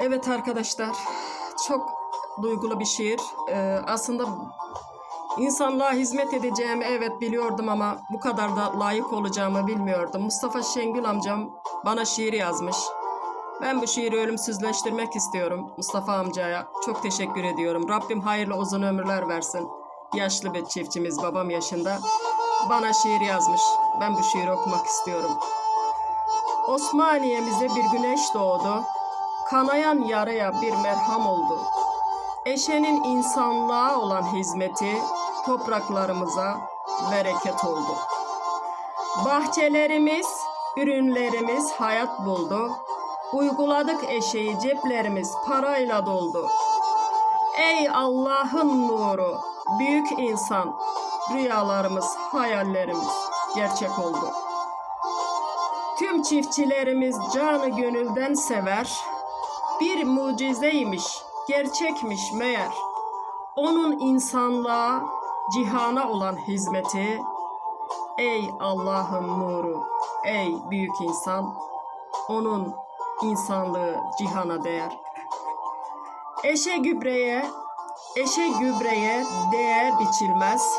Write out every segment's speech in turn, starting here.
Evet arkadaşlar, çok duygulu bir şiir. Ee, aslında insanlığa hizmet edeceğimi evet biliyordum ama bu kadar da layık olacağımı bilmiyordum. Mustafa Şengül amcam bana şiir yazmış. Ben bu şiiri ölümsüzleştirmek istiyorum Mustafa amcaya. Çok teşekkür ediyorum. Rabbim hayırlı uzun ömürler versin. Yaşlı bir çiftçimiz babam yaşında. Bana şiir yazmış. Ben bu şiiri okumak istiyorum. Osmaniye'mize bir güneş doğdu. Kanayan yaraya bir merham oldu. Eşenin insanlığa olan hizmeti topraklarımıza bereket oldu. Bahçelerimiz, ürünlerimiz hayat buldu. Uyguladık eşeği ceplerimiz parayla doldu. Ey Allah'ın nuru, büyük insan, rüyalarımız, hayallerimiz gerçek oldu. Tüm çiftçilerimiz canı gönülden sever. Bir mucizeymiş, gerçekmiş meğer. Onun insanlığa, cihana olan hizmeti. Ey Allah'ın nuru, ey büyük insan. Onun insanlığı cihana değer. Eşe gübreye, eşe gübreye değer biçilmez.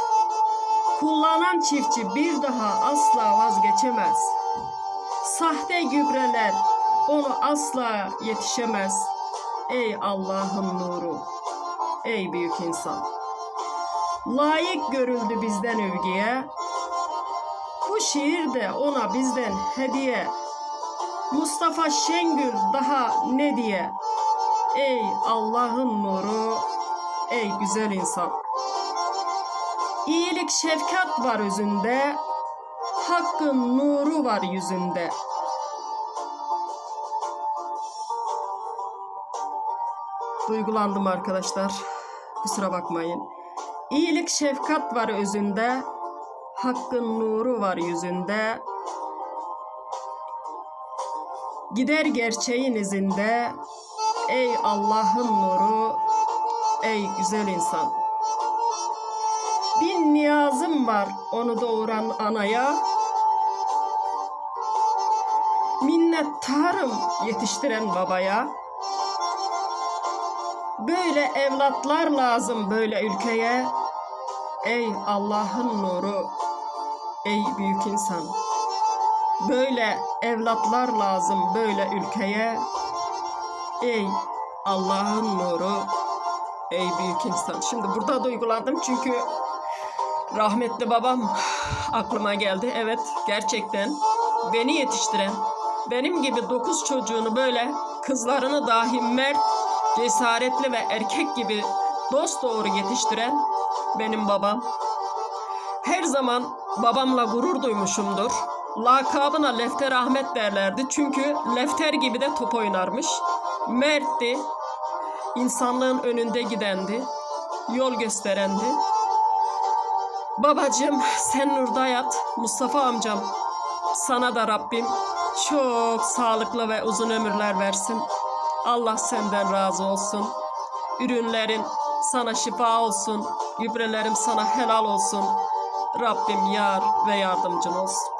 Kullanan çiftçi bir daha asla vazgeçemez. Sahte gübreler onu asla yetişemez. Ey Allah'ın nuru, ey büyük insan. Layık görüldü bizden övgüye. Bu şiir de ona bizden hediye. Mustafa Şengül daha ne diye? Ey Allah'ın nuru, ey güzel insan. İyilik şefkat var özünde, Hakkın nuru var yüzünde. Duygulandım arkadaşlar. Kusura bakmayın. İyilik şefkat var özünde. Hakkın nuru var yüzünde. Gider gerçeğin izinde. Ey Allah'ın nuru, ey güzel insan. Bin niyazım var onu doğuran anaya. Minnettarım yetiştiren babaya. Böyle evlatlar lazım böyle ülkeye. Ey Allah'ın nuru, ey büyük insan. Böyle evlatlar lazım böyle ülkeye. Ey Allah'ın nuru, ey büyük insan. Şimdi burada duygulandım çünkü rahmetli babam aklıma geldi. Evet gerçekten beni yetiştiren, benim gibi dokuz çocuğunu böyle kızlarını dahi mert, cesaretli ve erkek gibi dost doğru yetiştiren benim babam. Her zaman babamla gurur duymuşumdur. Lakabına Lefter Ahmet derlerdi. Çünkü Lefter gibi de top oynarmış. Mertti. insanlığın önünde gidendi. Yol gösterendi. Babacığım sen nurda yat. Mustafa amcam sana da Rabbim çok sağlıklı ve uzun ömürler versin. Allah senden razı olsun. Ürünlerin sana şifa olsun. Gübrelerim sana helal olsun. Rabbim yar ve yardımcın olsun.